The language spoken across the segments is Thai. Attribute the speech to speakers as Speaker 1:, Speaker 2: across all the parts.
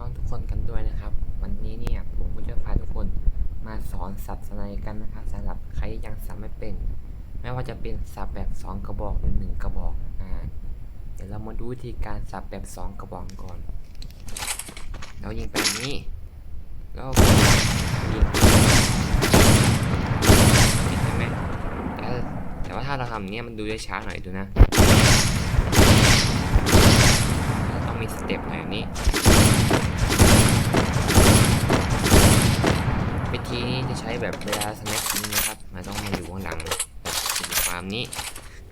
Speaker 1: น้องทุกคนกันด้วยนะครับ วันนี้เนี่ยผมก็จะพาทุกคนมาสอนสับสไนกันนะครับสำหรับใครยังสับไม่เป็น ไม่ว่าจะเป็นสับแบบ 2 กระบอกหรือ1กระบอกอ่าเดี๋ยวเรามาดูวิธีการสับแบบ 2 กระบอกก่อน เรายิงแบบนี้แล้วยิงใช่ไหมแต่แต่ว่าถ้าเราทำเนี้ยมันดูได้ช้าหน่อยดูนะต้องมีสเต็ปหน่อยแบบนี้ จะใช้แบบเวลาสแน็คนี้นะครับมันต้องมาอยู่ข้างหลังแบบสีฟาร์มนี้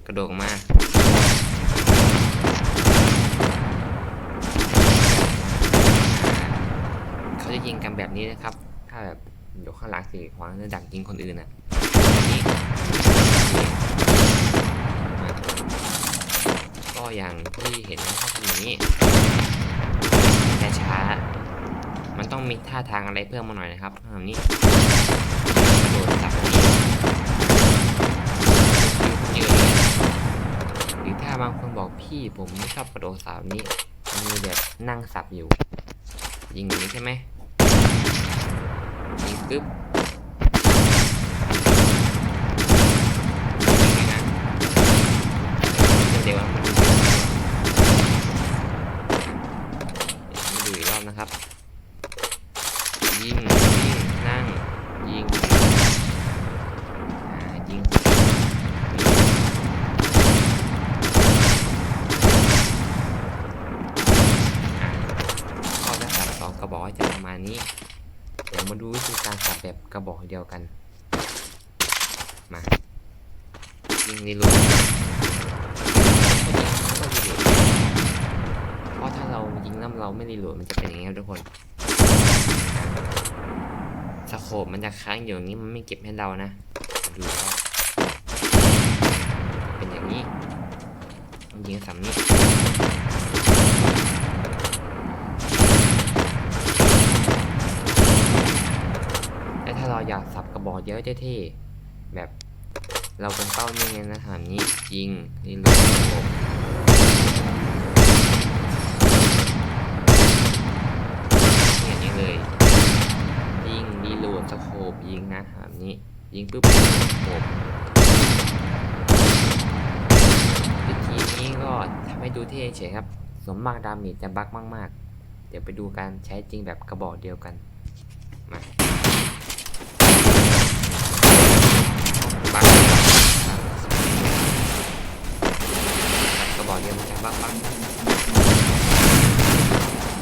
Speaker 1: กระโดดมาเขาจะยิงกันแบบนี้นะครับ ถ้าแบบอยู่ข้างหลังสี่ขวางจะดักยิงคนอื่นอะก็อย่างที่เห็นเขาทำอย่างนี้ มันต้องมีท่าทางอะไรเพิ่มมาหน่อยนะครับแบบนี้กระโดดสับยืนเลยหรือถ้าบางคนบอกพี่ผมไม่ชอบกระโดดสับนี้ มันมีแบบนั่งสับอยู่ ยิงอย่างนี้ใช่ไหมยิงปึ๊บยิงไงนะเดี๋ยวมันดูมาดูอีกรอบนะครับ ยิงยิงนั่ง ยิงอ่ายิงอ่าก็จะสับสอง กระบอกจะประมาณนี้ เดี๋ยวมาดูวิธีการสับแบบกระบอกเดียวกัน มายิงในรูดเพราะถ้าเรายิงแล้วเราไม่รีโหลดมันจะเป็นอย่างนี้ครับทุกคนสโคปมันจะค้างอยู่อย่างนี้มันไม่เก็บให้เรานะดูว่าเป็นอย่างนี้ยิงสามนี้ เราอยากสับกระบอกเยอะเท่ๆแบบเราเป็นเป้านี่ไงนะถามนี้ยิงนี่ลงสโคปอย่างนี้เลย ยิงรีโหลดสโคปยิงนะแบบนี้ ยิงปุ๊บสโคปวิธีนี้ก็ทำให้ดูเท่เฉยครับ สมมากดามจจะบักมาก ๆ เดี๋ยวไปดูการใช้จริงแบบกระบอกเดียวกันมาบักกระบอกเดียวมันจะบักบัก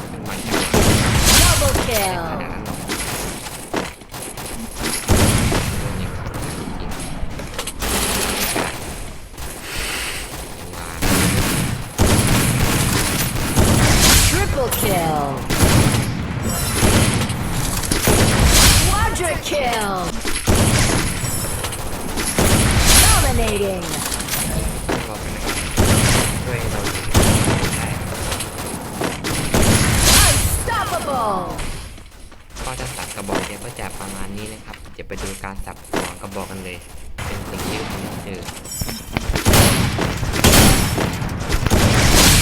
Speaker 1: เป็นมันจะ
Speaker 2: Double
Speaker 1: ขนา
Speaker 2: kill.
Speaker 1: ดนั้นหรอกโดนยิงยิงว้า
Speaker 2: Triple kill. Quadra kill. Dominating.
Speaker 1: ช่วยเราอยู่ได้
Speaker 2: Unstoppable.
Speaker 1: ก็จะสับกระบอกเดียก็จะประมาณนี้นะครับ จะไปดูการสับสองกระบอกกันเลย เป็นสิ่งที่ผมเจอ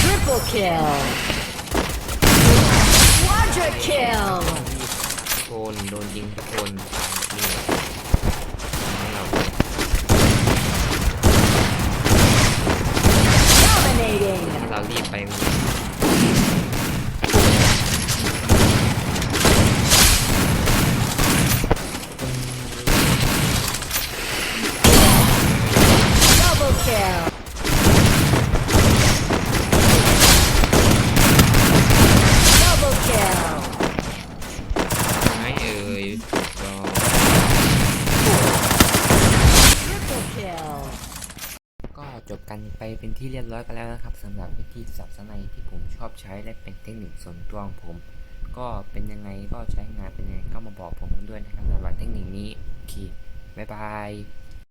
Speaker 2: Triple kill. Quadra kill.
Speaker 1: ทุกคนโดนยิงทุกคนตามแบบนี้เลยให้เรา
Speaker 2: Dominating.
Speaker 1: ถ้าเรารีบไป
Speaker 2: Double
Speaker 1: กันไปเป็นที่เรียบร้อยกันแล้วนะครับสำหรับวิธีสับสนัยที่ผมชอบใช้และเป็นเทคนิคส่วนตัวของผม ก็เป็นยังไงก็ใช้งานเป็นยังไงก็มาบอกผมด้วยนะครับสำหรับเทคนิคนี้โอเคบ๊ายบาย